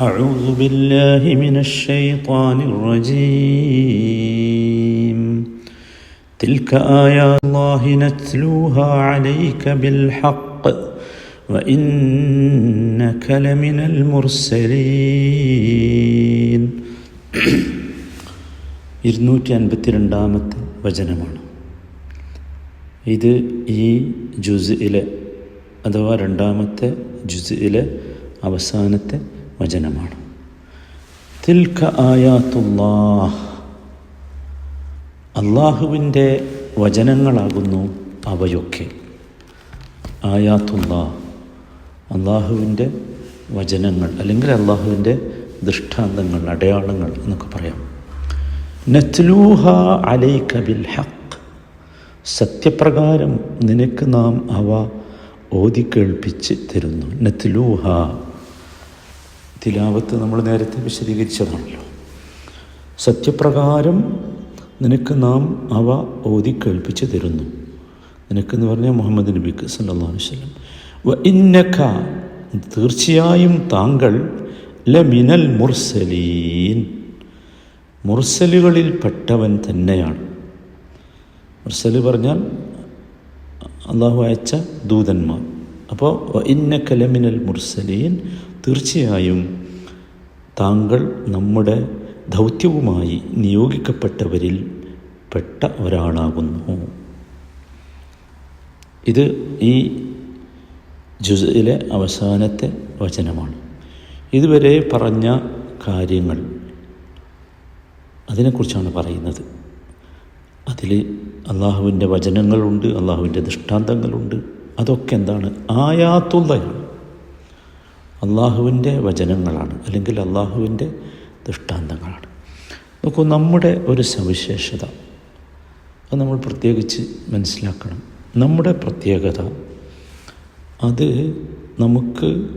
أعوذ بالله من الشيطان الرجيم تلك آيات الله نتلوها عليك بالحق وإنك لمن المرسلين ഇരുന്നൂറ്റി അൻപത്തിരണ്ടാമത്തെ വചനമാണ് ഇത് ഈ ജുസിലെ അഥവാ രണ്ടാമത്തെ ജുസിലെ അവസാനത്തെ വചനമാണ്. തിൽക്ക ആയാത്തുല്ലാഹ്. അള്ളാഹുവിന്റെ വചനങ്ങളാകുന്നു അവയൊക്കെ. ആയാത്തുല്ലാ അള്ളാഹുവിന്റെ വചനങ്ങൾ അല്ലെങ്കിൽ അള്ളാഹുവിന്റെ ദൃഷ്ടാന്തങ്ങൾ അടയാളങ്ങൾ എന്നൊക്കെ പറയാം. നത്ലൂഹ അലൈക ബിൽ ഹക്ക് സത്യപ്രകാരം നിനക്ക് നാം അവ ഓതിക്കേൾപ്പിച്ച് തരുന്നു. നത്ലൂഹ. തിലാവത്ത് നമ്മൾ നേരത്തെ വിശദീകരിച്ചതാണല്ലോ. സത്യപ്രകാരം നിനക്ക് നാം അവ ഓതി കേൾപ്പിച്ചു തരുന്നു. നിനക്കെന്ന് പറഞ്ഞാൽ മുഹമ്മദ് നബിക്ക് സല്ലാ വ ഇന്നക്ക തീർച്ചയായും താങ്കൾ ലമിനൽ മുർസലീൻ. മുർസലുകളിൽ പെട്ടവൻ തന്നെയാണ്. മുർസൽ പറഞ്ഞാൽ അള്ളാഹു അയച്ച ദൂതന്മാർ. അപ്പോൾ ഇന്നക്ക ലമിനൽ മുർസലീൻ തീർച്ചയായും താങ്കൾ നമ്മുടെ ദൗത്യവുമായി നിയോഗിക്കപ്പെട്ടവരിൽ പെട്ട ഒരാളാകുന്നു. ഇത് ഈ ജുസയിലെ അവസാനത്തെ വചനമാണ്. ഇതുവരെ പറഞ്ഞ കാര്യങ്ങൾ അതിനെക്കുറിച്ചാണ് പറയുന്നത്. അതിൽ അള്ളാഹുവിന്റെ വചനങ്ങളുണ്ട് അള്ളാഹുവിന്റെ ദൃഷ്ടാന്തങ്ങളുണ്ട്. അതൊക്കെ എന്താണ്? ആയാത്തുള്ളയാണ് അള്ളാഹുവിന്റെ വചനങ്ങളാണ് അല്ലെങ്കിൽ അള്ളാഹുവിന്റെ ദൃഷ്ടാന്തങ്ങളാണ്. നോക്കൂ നമ്മുടെ ഒരു സവിശേഷത അത് നമ്മൾ പ്രത്യേകിച്ച് മനസ്സിലാക്കണം. നമ്മുടെ പ്രത്യേകത അത് നമുക്ക്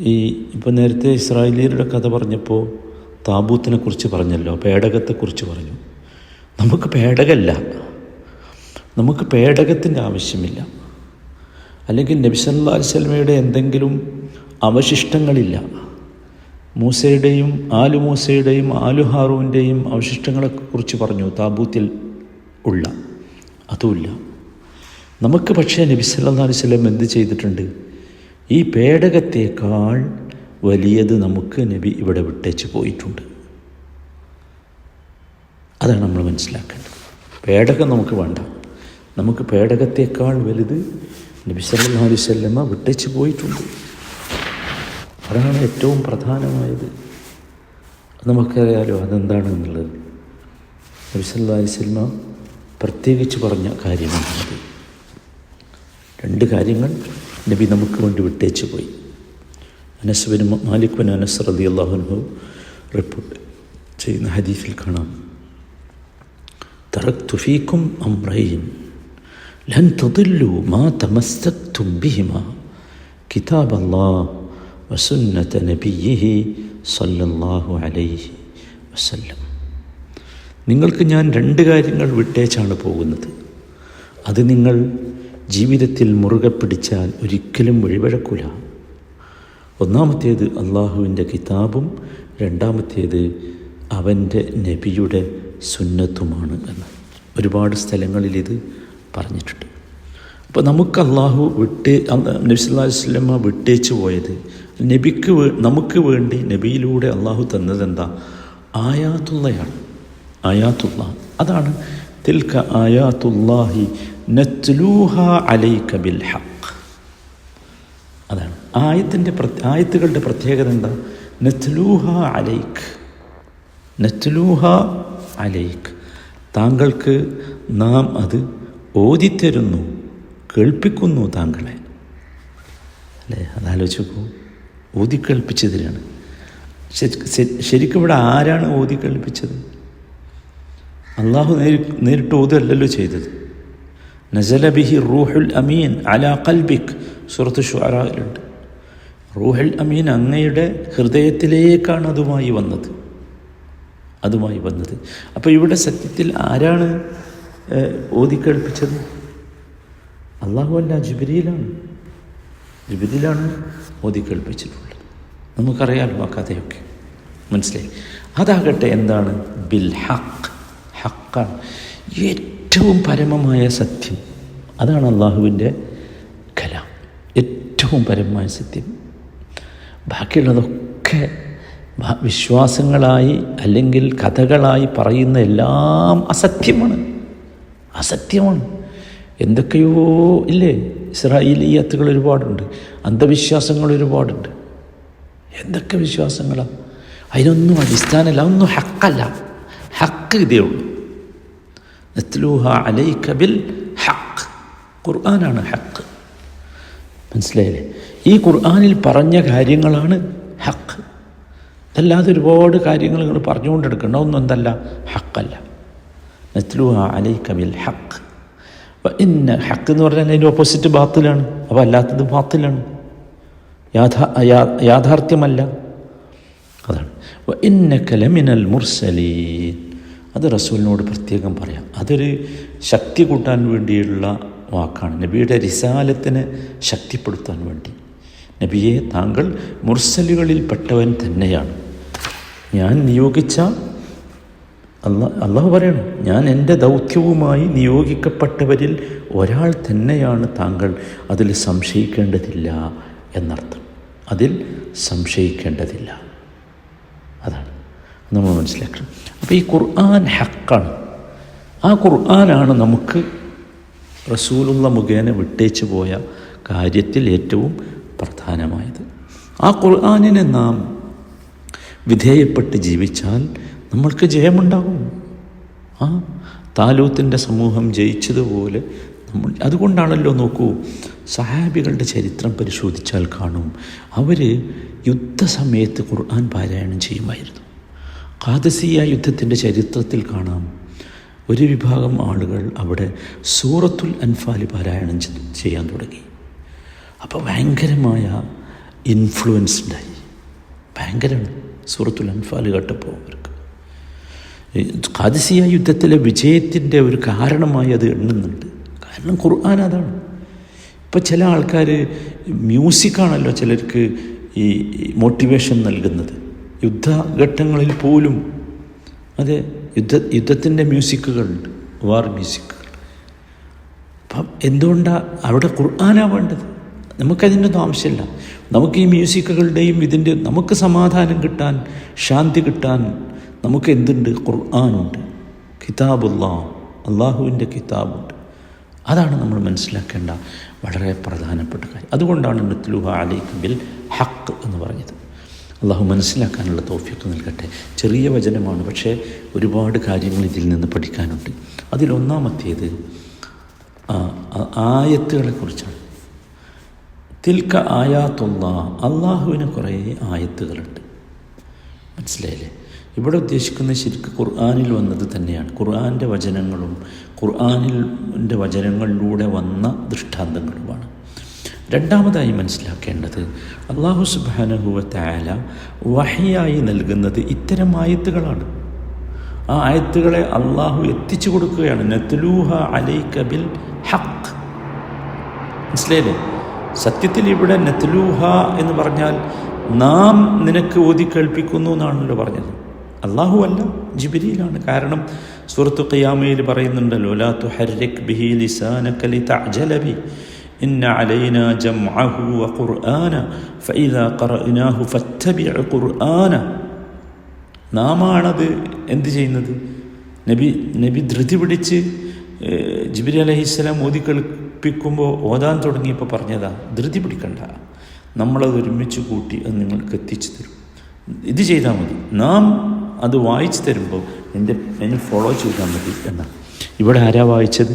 ഈ ഇപ്പോൾ നേരത്തെ ഇസ്രായേലിയരുടെ കഥ പറഞ്ഞപ്പോൾ താബൂത്തിനെ കുറിച്ച് പറഞ്ഞല്ലോ പേടകത്തെക്കുറിച്ച് പറഞ്ഞു. നമുക്ക് പേടകല്ല നമുക്ക് പേടകത്തിന്റെ ആവശ്യമില്ല. അല്ലെങ്കിൽ നബിസല്ലാ സ്വലമയുടെ എന്തെങ്കിലും അവശിഷ്ടങ്ങളില്ല. മൂസയുടെയും ആലു മൂസയുടെയും ആലു ഹാറുവിന്റെയും അവശിഷ്ടങ്ങളെക്കുറിച്ച് പറഞ്ഞു താബൂത്തിൽ ഉള്ള. അതുമില്ല. നമുക്ക് പക്ഷേ നബി സല്ലാ സ്വലം എന്ത് ചെയ്തിട്ടുണ്ട്? ഈ പേടകത്തേക്കാൾ വലിയത് നമുക്ക് നബി ഇവിടെ വിട്ടേച്ച് പോയിട്ടുണ്ട്. അതാണ് നമ്മൾ മനസ്സിലാക്കേണ്ടത്. പേടകം നമുക്ക് വേണ്ട. നമുക്ക് പേടകത്തേക്കാൾ വലുത് നബി സല്ലാ അലൈഹി സ്വല്ലമ്മ വിട്ടേച്ച് പോയിട്ടുണ്ട്. അതാണ് ഏറ്റവും പ്രധാനമായത്. നമുക്കറിയാലോ അതെന്താണെന്നുള്ളത്. നബി സല്ലാ അലൈഹി സ്വല്ലമ്മ പ്രത്യേകിച്ച് പറഞ്ഞ കാര്യമാണത്. രണ്ട് കാര്യങ്ങൾ നബി നമുക്ക് വേണ്ടി വിട്ടേച്ച് പോയി. അനസ്ബിൻ മാലിക് ബിൻ അനസ് റതി അള്ളാഹുനു റിപ്പോർട്ട് ചെയ്യുന്ന ഹദീഫിൽ കാണാം. തറക്തു ഫീക്കും അമ്രൈൻ ലൻ തദില്ലു മാ തമസ്തക്തും ബിഹിമ. കിതാബ് അല്ലാഹ് വസുന്നത നബിയിഹി സല്ലല്ലാഹു അലൈഹി വസല്ലം നിങ്ങൾക്ക് ഞാൻ രണ്ട് കാര്യങ്ങൾ വിട്ടേച്ചാണ് പോകുന്നത്. അത് നിങ്ങൾ ജീവിതത്തിൽ മുറുകെ പിടിച്ചാൽ ഒരിക്കലും വഴിവഴക്കൂല. ഒന്നാമത്തേത് അള്ളാഹുവിന്റെ കിതാബും രണ്ടാമത്തേത് അവന്റെ നബിയുടെ സുന്നത്തുമാണ് എന്ന്. ഒരുപാട് സ്ഥലങ്ങളിൽ ഇത് പറഞ്ഞിട്ടുണ്ട്. അപ്പോൾ നമുക്ക് അള്ളാഹു വിട്ട് നബിസ്ലാസ്ലമ്മ വിട്ടേച്ച് പോയത്. നബിക്ക് നമുക്ക് വേണ്ടി നബിയിലൂടെ അള്ളാഹു തന്നത് എന്താ? ആയാത്തുള്ളയാണ്. ആയാത്തുള്ള. അതാണ്. തിൽക്ക ആയാത്തുല്ലാഹി നത്ലൂഹ അലൈ ബിൽ ഹക്ക് അതാണ് ആയത്തിന്റെ ആയത്തുകളുടെ പ്രത്യേകത എന്താ? നത്ലൂഹ അലൈക്ക്. നത്ലൂഹ അലൈക്ക്. താങ്കൾക്ക് നാം അത് ഓതിത്തരുന്നു. കേൾപ്പിക്കുന്നു താങ്കളെ. അല്ലേ? അതാലോചിച്ച് നോക്കൂ ഊതിക്കേൾപ്പിച്ചതിനാണ് ശരിക്കും ഇവിടെ ആരാണ് ഊതിക്കേൾപ്പിച്ചത് അള്ളാഹു നേരി നേരിട്ട് ഊതല്ലല്ലോ ചെയ്തത്. നസല ബിഹി റൂഹുൽ അമീൻ അലാ കൽബിക് സുറത്ത് ഷുറായിലുണ്ട് റൂഹുൽ അമീൻ അങ്ങയുടെ ഹൃദയത്തിലേക്കാണ് അതുമായി വന്നത്. അതുമായി വന്നത്. അപ്പോൾ ഇവിടെ സത്യത്തിൽ ആരാണ് ഓതി കേൾപ്പിച്ചത്? അള്ളാഹു അല്ല ജുബിരിയിലാണ് ജുബിരിയിലാണ് മോദി കേൾപ്പിച്ചിട്ടുള്ളത്. നമുക്കറിയാമല്ലോ ആ കഥയൊക്കെ. മനസ്സിലായി? അതാകട്ടെ എന്താണ്? ബിൽ ഹക്ക് ഹക്കാണ് ഏറ്റവും പരമമായ സത്യം. അതാണ് അള്ളാഹുവിന്റെ കലാം. ഏറ്റവും പരമമായ സത്യം. ബാക്കിയുള്ളതൊക്കെ വിശ്വാസങ്ങളായി അല്ലെങ്കിൽ കഥകളായി പറയുന്ന എല്ലാം അസത്യമാണ്. അസത്യമാണ്. എന്തൊക്കെയോ ഇല്ലേ? ഇസ്രായേലിയത്തുകൾ ഒരുപാടുണ്ട്. അന്ധവിശ്വാസങ്ങൾ ഒരുപാടുണ്ട്. എന്തൊക്കെ വിശ്വാസങ്ങളാണ് അതിനൊന്നും അടിസ്ഥാനമല്ല ഒന്നും ഹക്കല്ല. ഹക്ക് ഇതേ ഉള്ളൂ. നത്ലൂഹ അലൈക ബിൽ ഹക്ക്. ഖുർആനാണ് ഹക്ക്. മനസ്സിലായില്ലേ? ഈ ഖുർആാനിൽ പറഞ്ഞ കാര്യങ്ങളാണ് ഹക്ക്. അതല്ലാതെ ഒരുപാട് കാര്യങ്ങൾ നിങ്ങൾ പറഞ്ഞുകൊണ്ടെടുക്കേണ്ട ഒന്നും എന്തല്ല? ഹക്കല്ല. നത്ലൂഹ അലൈക ബിൽ ഹക്ക്. ഇന്ന ഹക്ക് എന്ന് പറഞ്ഞാൽ അതിന്റെ ഓപ്പോസിറ്റ് ബാത്തിലാണ്. അപ്പോൾ അല്ലാത്തത് ബാത്തിലാണ്. യാഥാ യാഥാർത്ഥ്യമല്ല. അതാണ്. ഇന്ന കലമിനൽ ലമിനൽ മുർസലീൻ. അത് റസൂലിനോട് പ്രത്യേകം പറയാം. അതൊരു ശക്തി കൂട്ടാൻ വേണ്ടിയുള്ള വാക്കാണ്. നബിയുടെ റിസാലത്തിനെ ശക്തിപ്പെടുത്താൻ വേണ്ടി. നബിയെ താങ്കൾ മുർസലുകളിൽപ്പെട്ടവൻ തന്നെയാണ്. ഞാൻ നിയോഗിച്ച അല്ല അള്ളാഹു പറയണം ഞാൻ എന്റെ ദൗത്യവുമായി നിയോഗിക്കപ്പെട്ടവരിൽ ഒരാൾ തന്നെയാണ് താങ്കൾ. അതിൽ സംശയിക്കേണ്ടതില്ല എന്നർത്ഥം. അതിൽ സംശയിക്കേണ്ടതില്ല. അതാണ്. നമ്മൾ മനസ്സിലാക്കണം. അപ്പോൾ ഈ ഖുർആൻ ഹക്കാണ്. ആ ഖുർആനാണ് നമുക്ക് റസൂലുള്ള മുഖേന വിട്ടേച്ചു പോയ കാര്യത്തിൽ ഏറ്റവും പ്രധാനമായത്. ആ ഖുർആാനിനെ നാം വിധേയപ്പെട്ട് ജീവിച്ചാൽ നമ്മൾക്ക് ജയമുണ്ടാകും. ആ താലൂത്തിന്റെ സമൂഹം ജയിച്ചതുപോലെ നമ്മൾ അതുകൊണ്ടാണല്ലോ നോക്കൂ സഹാബികളുടെ ചരിത്രം പരിശോധിച്ചാൽ കാണും. അവർ യുദ്ധസമയത്ത് ഖുർആൻ പാരായണം ചെയ്യുമായിരുന്നു. ഖാദസിയ യുദ്ധത്തിന്റെ ചരിത്രത്തിൽ കാണാം. ഒരു വിഭാഗം ആളുകൾ അവിടെ സൂറത്തുൽ അൻഫാലി പാരായണം ചെയ്യാൻ തുടങ്ങി. അപ്പോൾ ഭയങ്കരമായ ഇൻഫ്ലുവൻസ് ഉണ്ടായി. ഭയങ്കരമാണ്. സൂറത്തുൽ അൻഫാൽ കേട്ടപ്പോൾ അവർക്ക് ഈ ഖാദിസിയ യുദ്ധത്തിലെ വിജയത്തിന്റെ ഒരു കാരണമായി അത് എണ്ണുന്നുണ്ട്. കാരണം ഖുർആൻ അതാണ്. ഇപ്പം ചില ആൾക്കാർ മ്യൂസിക്കാണല്ലോ ചിലർക്ക് ഈ മോട്ടിവേഷൻ നൽകുന്നത്. യുദ്ധഘട്ടങ്ങളിൽ പോലും അതെ യുദ്ധ യുദ്ധത്തിന്റെ മ്യൂസിക്കുകളുണ്ട്. വാർ മ്യൂസിക്കുകൾ അപ്പം എന്തുകൊണ്ടാണ് അവിടെ ഖുർആനാണ് വേണ്ടത്? നമുക്കതിന്റെ ഒന്നും ആവശ്യമില്ല. നമുക്ക് ഈ മ്യൂസിക്കുകളുടെയും ഇതിന്റെ നമുക്ക് സമാധാനം കിട്ടാൻ ശാന്തി കിട്ടാൻ നമുക്ക് എന്തുണ്ട് ഖുർആാനുണ്ട്. കിതാബുല്ലാ. അള്ളാഹുവിന്റെ കിതാബുണ്ട്. അതാണ് നമ്മൾ മനസ്സിലാക്കേണ്ട വളരെ പ്രധാനപ്പെട്ട കാര്യം. അതുകൊണ്ടാണ് നത്ലുഹ അലൈക്ക് ബിൽ ഹക്ക് എന്ന് പറഞ്ഞത്. അള്ളാഹു മനസ്സിലാക്കാനുള്ള തോഫിയൊക്കെ നൽകട്ടെ. ചെറിയ വചനമാണ് പക്ഷേ ഒരുപാട് കാര്യങ്ങൾ ഇതിൽ നിന്ന് പഠിക്കാനുണ്ട്. അതിലൊന്നാമത്തേത് ആയത്തുകളെ കുറിച്ചാണ്. തിൽക്ക ആയാത്തുള്ള അള്ളാഹുവിന് കുറേ ആയത്തുകളുണ്ട്. മനസ്സിലായില്ലേ? ഇവിടെ ഉദ്ദേശിക്കുന്ന ശരിക്ക് ഖുർആാനിൽ വന്നത് തന്നെയാണ്. ഖുർആാന്റെ വചനങ്ങളും ഖുർആാനിന്റെ വചനങ്ങളിലൂടെ വന്ന ദൃഷ്ടാന്തങ്ങളുമാണ്. രണ്ടാമതായി മനസ്സിലാക്കേണ്ടത് അള്ളാഹു സുബാനഹുവ താല വഹിയായി നൽകുന്നത് ഇത്തരം ആയത്തുകളാണ്. ആ ആയത്തുകളെ അള്ളാഹു എത്തിച്ചു കൊടുക്കുകയാണ്. നത്തുലൂഹ അലൈക ബിൽ ഹക്ക് മനസ്സിലായില്ലേ? സത്യത്തിൽ ഇവിടെ നത്ലൂഹ എന്ന് പറഞ്ഞാൽ നാം നിനക്ക് ഓതി കേൾപ്പിക്കുന്നു എന്നാണല്ലോ പറഞ്ഞത്. അള്ളാഹു അല്ല ജിബിരിയിലാണ് കാരണം സുഹൃത്തു ഖിയാമയിൽ പറയുന്നുണ്ടല്ലോ ലാ തുഹർരിക് ബിഹി ലിസാനക ലിതഅജല ബി. ഇന്ന അലൈനാ ജംഅഹു വഖുർആന ഫഇദാ ഖറഅനാഹു ഫത്തബിഅ ഖുർആന. നാമാണത് എന്ത് ചെയ്യുന്നത്? നബി നബി ധൃതി പിടിച്ച് ജിബിരി അലഹിസ്സലാം ഓതി കേൾപ്പിക്കുമ്പോൾ ഓതാൻ തുടങ്ങിയപ്പോൾ പറഞ്ഞതാ ധൃതി പിടിക്കണ്ട. നമ്മളത് ഒരുമിച്ച് കൂട്ടി അത് നിങ്ങൾക്ക് എത്തിച്ചു തരും. ഇത് ചെയ്താൽ മതി. നാം അത് വായിച്ചു തരുമ്പോൾ എന്റെ എന്നെ ഫോളോ ചെയ്താൽ മതി എന്നാണ്. ഇവിടെ ആരാ വായിച്ചത്?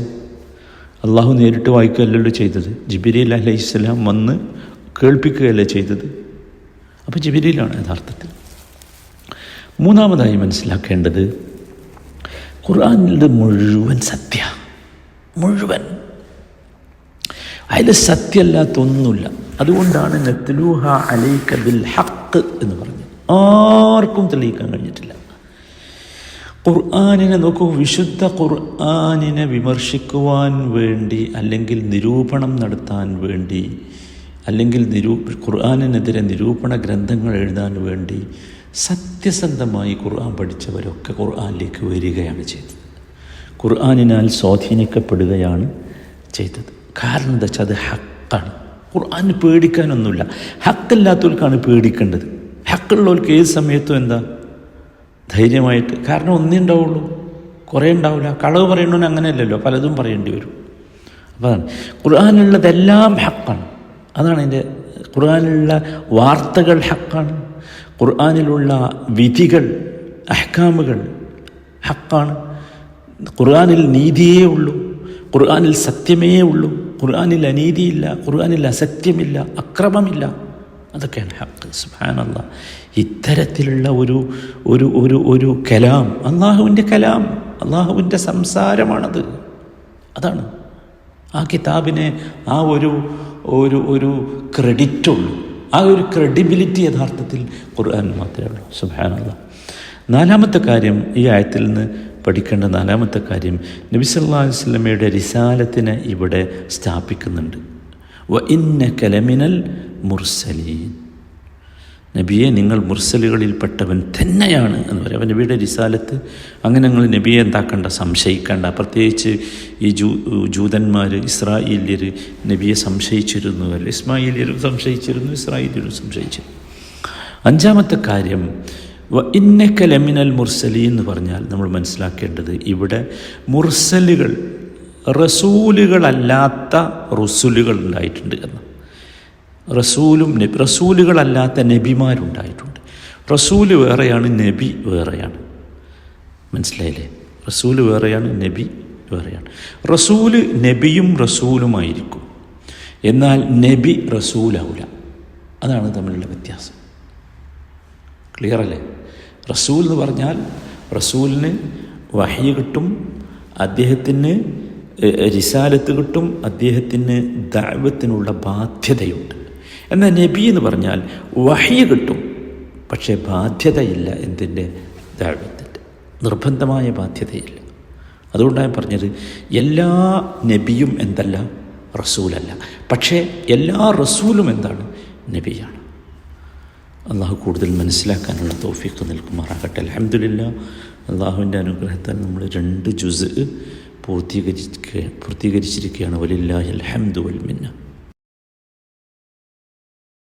അള്ളാഹു നേരിട്ട് വായിക്കുകയല്ലല്ലോ ചെയ്തത്. ജിബിരി അലഹിസ്ലാം വന്ന് കേൾപ്പിക്കുകയല്ലേ ചെയ്തത്? അപ്പോൾ ജിബിരിയിലാണ് യഥാർത്ഥത്തിൽ. മൂന്നാമതായി മനസ്സിലാക്കേണ്ടത് ഖുർആാനിന്റെ മുഴുവൻ സത്യ. മുഴുവൻ. അതിൽ സത്യമല്ലാത്തൊന്നുമില്ല അതുകൊണ്ടാണ് നത്ലൂഹ അലൈക ബിൽ ഹക്ക് എന്ന് പറഞ്ഞത് ആർക്കും തെളിയിക്കാൻ കഴിഞ്ഞിട്ടില്ല. ഖുർആാനിനെ നോക്കൂ വിശുദ്ധ ഖുർആാനിനെ വിമർശിക്കുവാൻ വേണ്ടി അല്ലെങ്കിൽ നിരൂപണം നടത്താൻ വേണ്ടി അല്ലെങ്കിൽ നിരൂ ഖുർആാനിനെതിരെ നിരൂപണ ഗ്രന്ഥങ്ങൾ എഴുതാൻ വേണ്ടി സത്യസന്ധമായി ഖുർആൻ പഠിച്ചവരൊക്കെ ഖുർആാനിലേക്ക് വരികയാണ് ചെയ്തത്. ഖുർആാനിനാൽ സ്വാധീനിക്കപ്പെടുകയാണ് ചെയ്തത്. കാരണം എന്താ വെച്ചാൽ അത് ഹക്കാണ്. ഖുർആാൻ പേടിക്കാനൊന്നുമില്ല. ഹക്കില്ലാത്തവർക്കാണ് പേടിക്കേണ്ടത്. ഹക്കുള്ളവർക്ക് ഏത് സമയത്തും എന്താ? ധൈര്യമായിട്ട്. കാരണം ഒന്നേ ഉണ്ടാവുള്ളൂ. കുറേ ഉണ്ടാവില്ല. കളവ് പറയണമെന്ന് അങ്ങനെയല്ലല്ലോ. പലതും പറയേണ്ടി വരും. അപ്പോൾ അതാണ്. ഖുർആാനുള്ളതെല്ലാം ഹക്കാണ്. അതാണ് അതിന്റെ ഖുർആാനിലുള്ള വാർത്തകൾ ഹക്കാണ്. ഖുർആാനിലുള്ള വിധികൾ അഹ്കാമുകൾ ഹക്കാണ്. ഖുർആാനിൽ നീതിയേ ഉള്ളൂ. ഖുർആാനിൽ സത്യമേ ഉള്ളൂ. ഖുർആാനിൽ അനീതിയില്ല. ഖുർആാനിൽ അസത്യമില്ല. അക്രമമില്ല. അതൊക്കെയാണ് ഹക്ക് സുഹാനല്ല ഇത്തരത്തിലുള്ള ഒരു ഒരു ഒരു ഒരു കലാം അള്ളാഹുവിന്റെ കലാം അള്ളാഹുവിന്റെ സംസാരമാണത്. അതാണ്. ആ കിതാബിനെ ആ ഒരു ഒരു ഒരു ക്രെഡിറ്റുള്ളൂ. ആ ഒരു ക്രെഡിബിലിറ്റി യഥാർത്ഥത്തിൽ ഖുർആൻ മാത്രമേ ഉള്ളൂ സുബാനല്ല നാലാമത്തെ കാര്യം ഈ ആയത്തിൽ നിന്ന് പഠിക്കേണ്ട നാലാമത്തെ കാര്യം നബി സല്ലാ വസ്ലമയുടെ റിസാലത്തിനെ ഇവിടെ സ്ഥാപിക്കുന്നുണ്ട്. വ ഇന്ന കലമിനൽ മുർസലീൻ. നബിയെ നിങ്ങൾ മുർസലുകളിൽപ്പെട്ടവൻ തന്നെയാണ് എന്ന് പറയും. അപ്പം നബിയുടെ റിസാലത്ത് അങ്ങനെ നിങ്ങൾ നബിയെ എന്താക്കണ്ട സംശയിക്കണ്ട. പ്രത്യേകിച്ച് ഈ ജൂ ജൂതന്മാർ ഇസ്രായേല്യർ നബിയെ സംശയിച്ചിരുന്നു അല്ല? ഇസ്മായില്യരും സംശയിച്ചിരുന്നു ഇസ്രായേല്യരും സംശയിച്ചിരുന്നു. അഞ്ചാമത്തെ കാര്യം ഇന്നക്കൽ ഇന്നക്ക ലമിനൽ മുർസലി എന്ന് പറഞ്ഞാൽ നമ്മൾ മനസ്സിലാക്കേണ്ടത് ഇവിടെ മുർസലുകൾ റസൂലുകളല്ലാത്ത റുസുലുകൾ ഉണ്ടായിട്ടുണ്ട് എന്ന്. റസൂലും നബി റസൂലുകളല്ലാത്ത നബിമാരുണ്ടായിട്ടുണ്ട്. റസൂൽ വേറെയാണ് നബി വേറെയാണ്. മനസ്സിലായില്ലേ? റസൂൽ വേറെയാണ് നബി വേറെയാണ്. റസൂൽ നബിയും റസൂലുമായിരിക്കും. എന്നാൽ നബി റസൂലാവില്ല അതാണ് തമ്മിലുള്ള വ്യത്യാസം. ക്ലിയർ അല്ലേ? റസൂൽ എന്ന് പറഞ്ഞാൽ റസൂലിന് വഹി കിട്ടും അദ്ദേഹത്തിന് റിസാലത്ത് കിട്ടും അദ്ദേഹത്തിന് ദൈവത്തിനുള്ള ബാധ്യതയുണ്ട്. എന്നാൽ നബി എന്ന് പറഞ്ഞാൽ വഹി കിട്ടും. പക്ഷേ ബാധ്യതയില്ല എന്തിന്റെ? ദാഴ്വത്തിന്റെ നിർബന്ധമായ ബാധ്യതയില്ല. അതുകൊണ്ടാണ് പറഞ്ഞത് എല്ലാ നബിയും എന്തല്ല? റസൂലല്ല. പക്ഷേ എല്ലാ റസൂലും എന്താണ്? നബിയാണ്. അള്ളാഹു കൂടുതൽ മനസ്സിലാക്കാനുള്ള തോഫിക്ക് നിൽക്കുമാറാകട്ടെ അലഹമില്ല അള്ളാഹുവിന്റെ അനുഗ്രഹത്താൽ നമ്മൾ രണ്ട് ജുസ് പൂർത്തീകരിക്കുക പൂർത്തീകരിച്ചിരിക്കുകയാണ്. വലില്ലാഹി അലഹമ്മദ് വൽ മിന്ന.